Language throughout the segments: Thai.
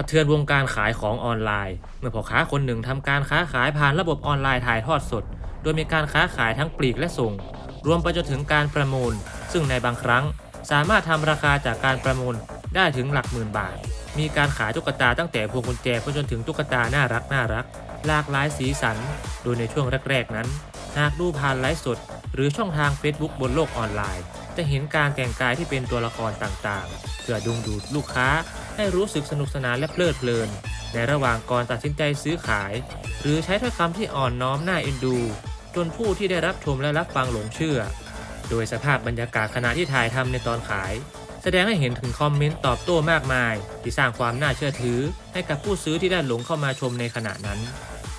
สะเทือนวงการขายของออนไลน์ เมื่อพ่อค้าคนหนึ่งทำการค้าขายผ่านระบบออนไลน์ถ่ายทอดสด โดยมีการค้าขายทั้งปลีกและส่ง รวมไปจนถึงการประมูล ซึ่งในบางครั้ง สามารถทำราคาจากการประมูลได้ถึงหลักหมื่นบาท มีการขายตุ๊กตาตั้งแต่พวงกุญแจไปจนถึงตุ๊กตาน่ารักน่ารัก หลากหลายสีสัน โดยในช่วงแรกๆนั้น หากดูผ่านไลฟ์สด หรือช่องทาง Facebook บนโลกออนไลน์ จะเห็นการแต่งกายที่เป็นตัวละครต่างๆ เพื่อดึงดูดลูกค้าให้รู้สึกสนุกสนานและเพลิดเพลิน ในระหว่างก่อนตัดสินใจซื้อขาย หรือใช้ถ้อยคำที่อ่อนน้อมน่าเอ็นดู จนผู้ที่ได้รับชมและรับฟังหลงเชื่อ โดยสภาพบรรยากาศขณะที่ถ่ายทำในตอนขาย แสดงให้เห็นถึงคอมเมนต์ตอบโต้มากมาย ที่สร้างความน่าเชื่อถือ ให้กับผู้ซื้อที่ได้หลงเข้ามาชมในขณะนั้น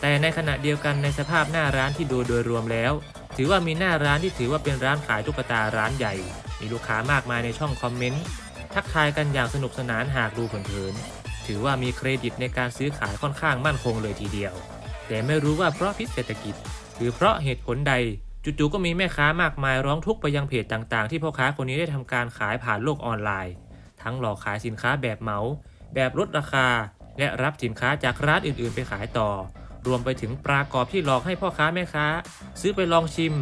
แต่ในขณะเดียวกันในสภาพหน้าร้านที่ดูโดยรวมแล้ว ถือว่ามีหน้าร้านที่ถือว่าเป็นร้านขายตุ๊กตาร้านใหญ่ มีลูกค้ามากมายในช่องคอมเมนต์ทักทายกันอย่างสนุกสนานหากดูเผินๆถือว่ามีเครดิตในการซื้อขายค่อนข้างมั่นคงเลยทีเดียว แต่ไม่รู้ว่าเพราะพิษเศรษฐกิจ หรือเพราะเหตุผลใดจู่ๆก็มีแม่ค้ามากมายร้องทุกข์ไปยังเพจต่างๆ ที่พ่อค้าคนนี้ได้ทำการขายผ่านโลกออนไลน์ ทั้งหลอกขายสินค้าแบบเหมา แบบลดราคา และรับสินค้าจากร้านอื่นๆ ไปขายต่อ รวมไปถึงปลากรอบที่หลอกให้พ่อค้าแม่ค้า ซื้อไปลองชิม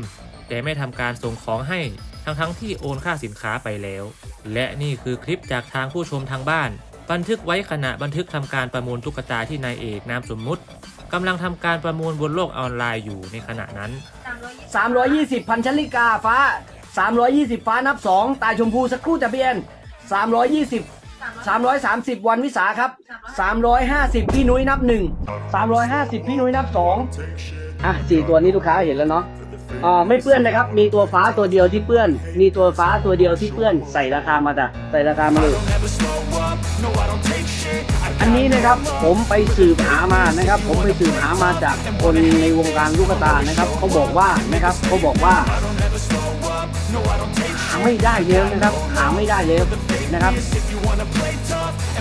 แต่ไม่ทำการส่งของให้ทั้งๆที่โอนค่าสินค้าไปแล้ว และนี่คือคลิปจากทางผู้ชมทางบ้าน บันทึกไว้ขณะบันทึกทำการประมูลตุ๊กตาที่นายเอกนามสมมุติกำลังทำการประมูลบนโลกออนไลน์อยู่ในขณะนั้น 320 พันชลิกาฟ้า 320 ฟ้านับ 2 ตายชมพูสักครู่จะเบียน 320 330 วันวิสาครับ 350 พี่นุ้ยนับ 1 350 พี่นุ้ยนับ 2 อะสี่ตัวนี้ลูกค้าเห็นแล้วเนาะอ่าไม่เปื้อนนะครับ มีตัวฟ้าตัวเดียวที่เปื้อน มีตัวฟ้าตัวเดียวที่เปื้อน ใส่ราคามาจ้ะใส่ราคามาเลยอันนี้นะครับผมไปสืบหามานะครับ ผมไปสืบหามาจากคนในวงการลูกตานะครับเขาบอกว่านะครับเขาบอกว่าหาไม่ได้เยอะนะครับ หาไม่ได้เยอะนะครับ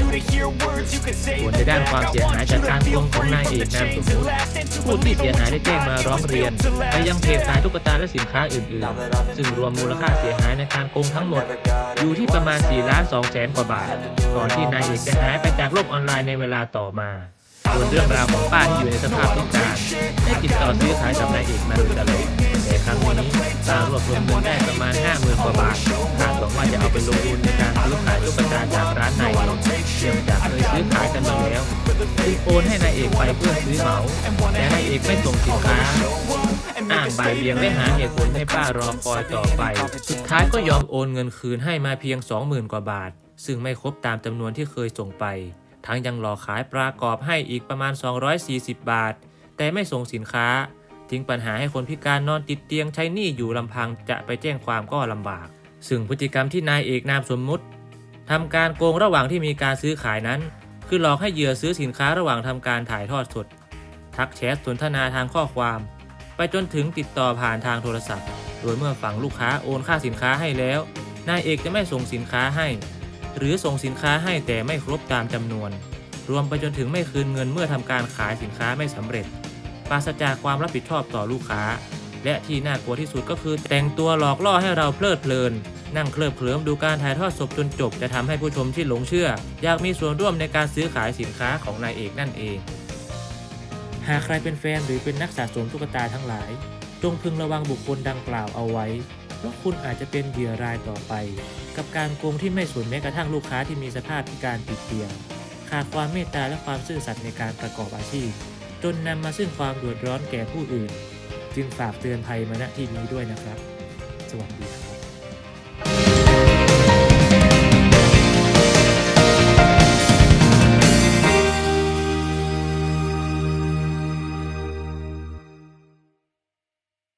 a word brag. I want you to hear words you can say. ส่วนในด้านความเสียหายจากการโกงของนายเอกนามสมมุติผู้ที่เสียหายได้แจ้งมาร้องเรียนไปยังเพจขายตุ๊กตาและสินค้าอื่นๆ ซึ่งรวมมูลค่าเสียหายในการโกงทั้งหมด อยู่ที่ประมาณ4ล้าน2แสนกว่าบาท ก่อนที่นายเอกจะหายไปจากโลกออนไลน์ในเวลาต่อมาส่วนเรื่องราวของป้าที่อยู่ในสภาพพิการได้ติดต่อซื้อขายกับนายเอกมาโดยตลอดแต่ครั้งนี้ป้ารวบรวมเงินได้ประมาณ 50,000กว่าบาทคาดห ว่าจะเอาไปลงทุนในการซื้อขายตุ๊กตาจากร้านนายเอกเนื่องจากเคยซื้อขายกันมาแล้วจึงโอนให้นายเอกไปเพื่อซื้อเหมาแต่นายเอกไม่ส่งสินค้าอ้างบ่ายเบียงและหาเหตุผลให้ป้ารอคอยต่อไป สุดท้ายก็ยอมโอนเงินคืนให้มาเพียง 20,000 กว่าบาท ซึ่งไม่ครบตามจำนวนที่เคยส่งไป ทั้งยังหลอกขายปลากรอบให้อีกประมาณ 240 บาท แต่ไม่ส่งสินค้า ทิ้งปัญหาให้คนพิการนอนติดเตียงใช้หนี้อยู่ลำพังจะไปแจ้งความก็ลำบาก ซึ่งพฤติกรรมที่นายเอกนามสมมุติทำการโกงระหว่างที่มีการซื้อขายนั้น คือหลอกให้เหยื่อซื้อสินค้าระหว่างทำการถ่ายทอดสด ทักแชทสนทนาทางข้อความ ไปจนถึงติดต่อผ่านทางโทรศัพท์ โดยเมื่อฝั่งลูกค้าโอนค่าสินค้าให้แล้ว นายเอกจะไม่ส่งสินค้าให้ หรือส่งสินค้าให้แต่ไม่ครบตามจำนวน รวมไปจนถึงไม่คืนเงินเมื่อทำการขายสินค้าไม่สำเร็จปราศจากความรับผิดชอบต่อลูกค้า และที่น่ากลัวที่สุดก็คือแต่งตัวหลอกล่อให้เราเพลิดเพลิน นั่งเคลิบเคลิ้มดูการถ่ายทอดสดจนจบ จะทำให้ผู้ชมที่หลงเชื่อ อยากมีส่วนร่วมในการซื้อขายสินค้าของนายเอกนั่นเอง หากใครเป็นแฟนหรือเป็นนักสะสมตุ๊กตาทั้งหลาย จงพึงระวังบุคคลดังกล่าวเอาไว้เพราะคุณอาจจะเป็นเหยื่อรายต่อไป กับการโกงที่ไม่สนแม้กระทั่งลูกค้าที่มีสภาพพิการติดเตียงขาดความเมตตาและความซื่อสัตย์ในการประกอบอาชีพ จนนำมาซึ่งความเดือดร้อนแก่ผู้อื่น จึงฝากเตือนภัยมาณที่นี้ด้วยนะครับ สวัสดีครับ